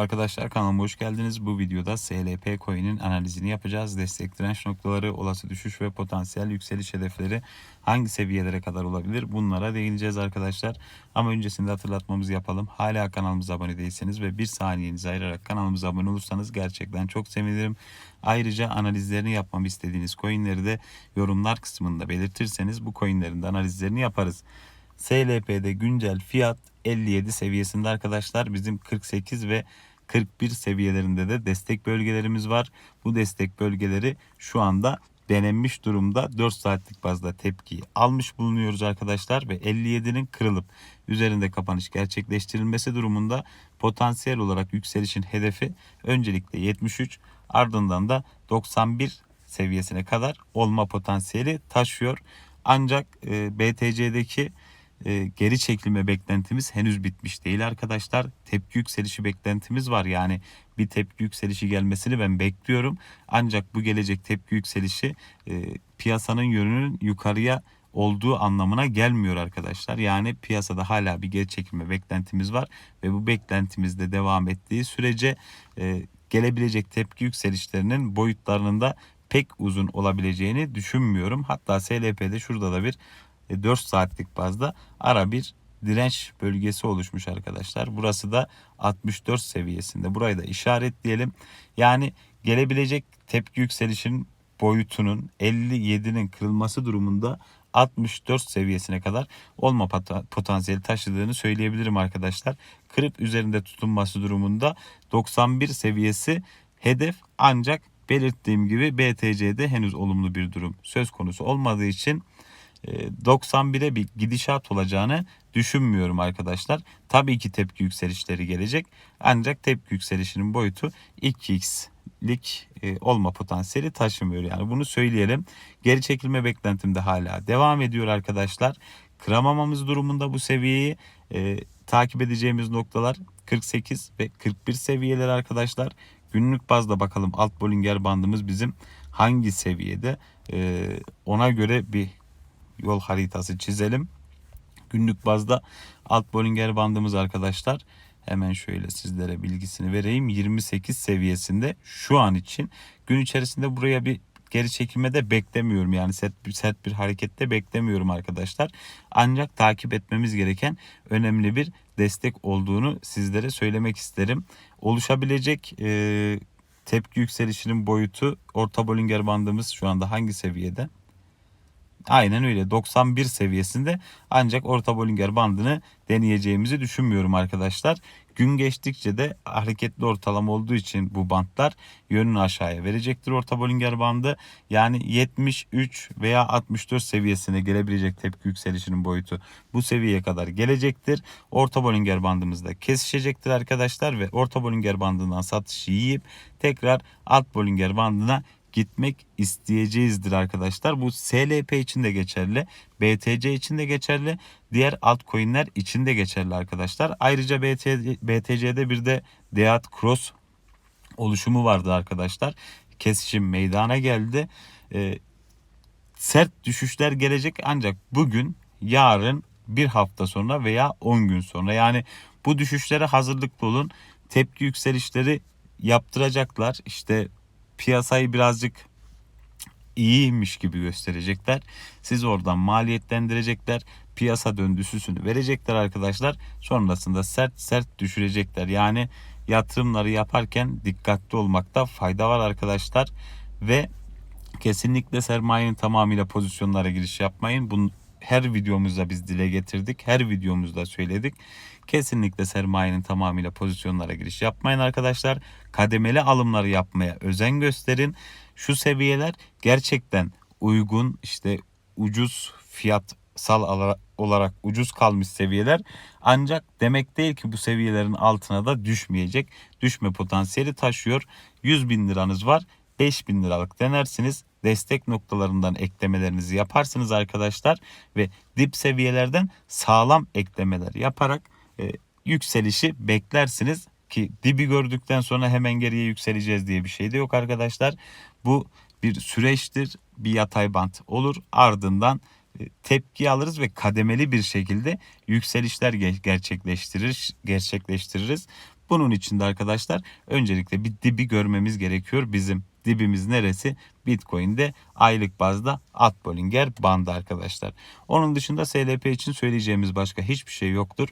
Arkadaşlar kanalıma hoş geldiniz. Bu videoda SLP coin'in analizini yapacağız. Destek direnç noktaları, olası düşüş ve potansiyel yükseliş hedefleri hangi seviyelere kadar olabilir? Bunlara değineceğiz arkadaşlar. Ama öncesinde hatırlatmamızı yapalım. Hala kanalımıza abone değilseniz ve bir saniyenizi ayırarak kanalımıza abone olursanız gerçekten çok sevinirim. Ayrıca analizlerini yapmamı istediğiniz coin'leri de yorumlar kısmında belirtirseniz bu coin'lerin de analizlerini yaparız. SLP'de güncel fiyat 57 seviyesinde arkadaşlar. Bizim 48 ve 41 seviyelerinde de destek bölgelerimiz var. Bu destek bölgeleri şu anda denenmiş durumda 4 saatlik bazda tepkiyi almış bulunuyoruz arkadaşlar ve 57'nin kırılıp üzerinde kapanış gerçekleştirilmesi durumunda potansiyel olarak yükselişin hedefi öncelikle 73 ardından da 91 seviyesine kadar olma potansiyeli taşıyor. Ancak e, BTC'deki e, geri çekilme beklentimiz henüz bitmiş değil arkadaşlar. Tepki yükselişi beklentimiz var. Yani bir tepki yükselişi gelmesini ben bekliyorum. Ancak bu gelecek tepki yükselişi e, piyasanın yönünün yukarıya olduğu anlamına gelmiyor arkadaşlar. Yani piyasada hala bir geri çekilme beklentimiz var ve bu beklentimiz de devam ettiği sürece e, gelebilecek tepki yükselişlerinin boyutlarının da pek uzun olabileceğini düşünmüyorum. Hatta SLP'de şurada da bir 4 saatlik bazda ara bir direnç bölgesi oluşmuş arkadaşlar. Burası da 64 seviyesinde. Burayı da işaretleyelim. Yani gelebilecek tepki yükselişinin boyutunun 57'nin kırılması durumunda 64 seviyesine kadar olma potansiyeli taşıdığını söyleyebilirim arkadaşlar. Kırıp üzerinde tutunması durumunda 91 seviyesi hedef ancak belirttiğim gibi BTC'de henüz olumlu bir durum söz konusu olmadığı için 91'e ee, bir gidişat olacağını düşünmüyorum arkadaşlar. Tabii ki tepki yükselişleri gelecek. Ancak tepki yükselişinin boyutu 2x'lik e, olma potansiyeli taşımıyor. Yani bunu söyleyelim. Geri çekilme beklentim de hala devam ediyor arkadaşlar. Kıramamamız durumunda bu seviyeyi e, takip edeceğimiz noktalar 48 ve 41 seviyeler arkadaşlar. Günlük bazda bakalım alt Bollinger bandımız bizim hangi seviyede e, ona göre bir yol haritası çizelim. Günlük bazda alt Bollinger bandımız arkadaşlar. Hemen şöyle sizlere bilgisini vereyim. 28 seviyesinde şu an için gün içerisinde buraya bir geri çekilme de beklemiyorum. Yani sert bir, sert bir harekette beklemiyorum arkadaşlar. Ancak takip etmemiz gereken önemli bir destek olduğunu sizlere söylemek isterim. Oluşabilecek e, tepki yükselişinin boyutu orta Bollinger bandımız şu anda hangi seviyede? Aynen öyle 91 seviyesinde ancak orta Bollinger bandını deneyeceğimizi düşünmüyorum arkadaşlar. Gün geçtikçe de hareketli ortalama olduğu için bu bantlar yönünü aşağıya verecektir orta Bollinger bandı. Yani 73 veya 64 seviyesine gelebilecek tepki yükselişinin boyutu bu seviyeye kadar gelecektir. Orta Bollinger bandımızda kesişecektir arkadaşlar ve orta Bollinger bandından satışı yiyip tekrar alt Bollinger bandına gitmek isteyeceğizdir arkadaşlar. Bu SLP için de geçerli. BTC için de geçerli. Diğer altcoin'ler için de geçerli arkadaşlar. Ayrıca BTC'de bir de Deat Cross oluşumu vardı arkadaşlar. Kesişim meydana geldi. Ee, sert düşüşler gelecek ancak bugün, yarın, bir hafta sonra veya 10 gün sonra yani bu düşüşlere hazırlıklı olun. Tepki yükselişleri yaptıracaklar. İşte piyasayı birazcık iyiymiş gibi gösterecekler. Siz oradan maliyetlendirecekler. Piyasa döndüsüsünü verecekler arkadaşlar. Sonrasında sert sert düşürecekler. Yani yatırımları yaparken dikkatli olmakta fayda var arkadaşlar. Ve kesinlikle sermayenin tamamıyla pozisyonlara giriş yapmayın. Bunu her videomuzda biz dile getirdik. Her videomuzda söyledik. Kesinlikle sermayenin tamamıyla pozisyonlara giriş yapmayın arkadaşlar. Kademeli alımları yapmaya özen gösterin. Şu seviyeler gerçekten uygun işte ucuz fiyatsal olarak ucuz kalmış seviyeler. Ancak demek değil ki bu seviyelerin altına da düşmeyecek. Düşme potansiyeli taşıyor. 100 bin liranız var. 5 bin liralık denersiniz. Destek noktalarından eklemelerinizi yaparsınız arkadaşlar. Ve dip seviyelerden sağlam eklemeler yaparak e, yükselişi beklersiniz ki dibi gördükten sonra hemen geriye yükseleceğiz diye bir şey de yok arkadaşlar. Bu bir süreçtir. Bir yatay bant olur. Ardından e, tepki alırız ve kademeli bir şekilde yükselişler gerçekleştirir gerçekleştiririz. Bunun için de arkadaşlar öncelikle bir dibi görmemiz gerekiyor. Bizim dibimiz neresi? Bitcoin'de aylık bazda at Bollinger bandı arkadaşlar. Onun dışında SLP için söyleyeceğimiz başka hiçbir şey yoktur.